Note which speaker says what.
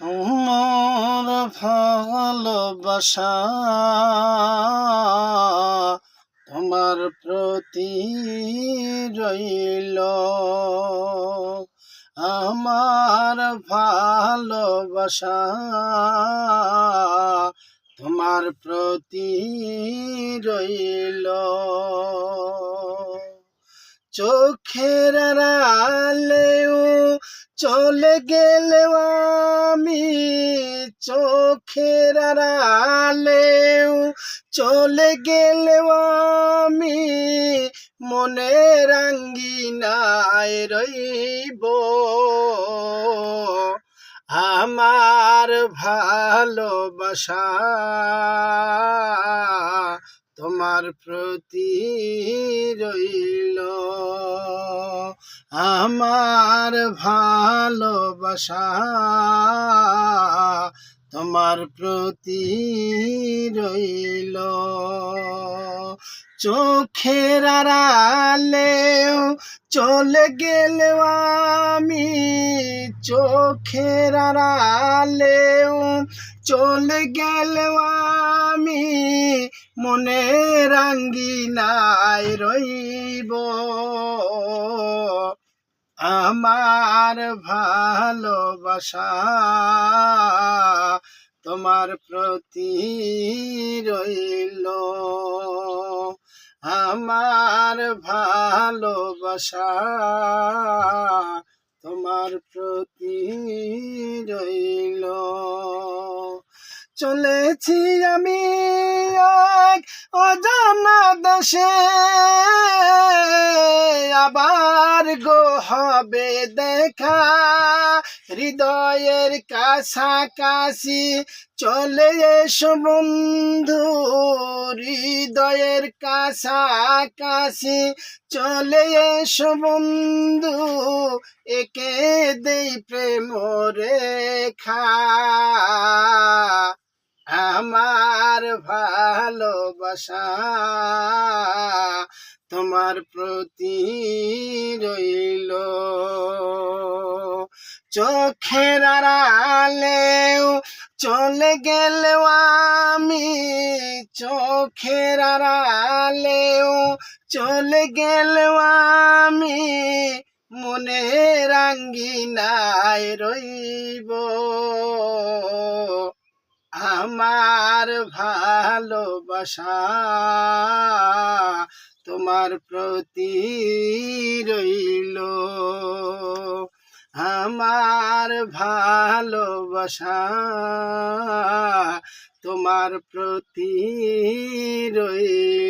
Speaker 1: তোমার ভালোবাসা তোমার প্রতি রইল। আমার ভালোবাসা তোমার প্রতি রইল। চোখের আড়ালেও চলে গেলেও আমি চোখের আড়ালেও চলে গেলেও আমি মনে রাঙ্গিনায় রইব। আমার ভালোবাসা তোমার প্রতি রইল। আমার ভালোবাসা তোমার প্রতি রইল। চোখের আড়ালেও চলে গেলেও আমি, চোখের আড়ালেও চলে গেলেও আমি মনে রাঙ্গিনায় রইব। আমার ভালোবাসা তোমার প্রতি রইল। আমার ভালোবাসা তোমার প্রতি রইল। চলেছি আমি এক অজানা দেশে। আবার গো হবে দেখা। হৃদয়ের কাছাকাছি চলে এসো বন্ধু। হৃদয়ের কাছাকাছি চলে এসো বন্ধু। একে দেই প্রেম রেখা? আমার ভালোবাসা তোমার প্রতি রইল। চোখের আড়ালেও চলে গেলেও আমি, চোখের আড়ালেও চলে গেলেও আমি মনে রাঙ্গিনায় রইব। আমার ভালোবাসা তোমার প্রতি রইল। আমার ভালোবাসা তোমার প্রতি রইল।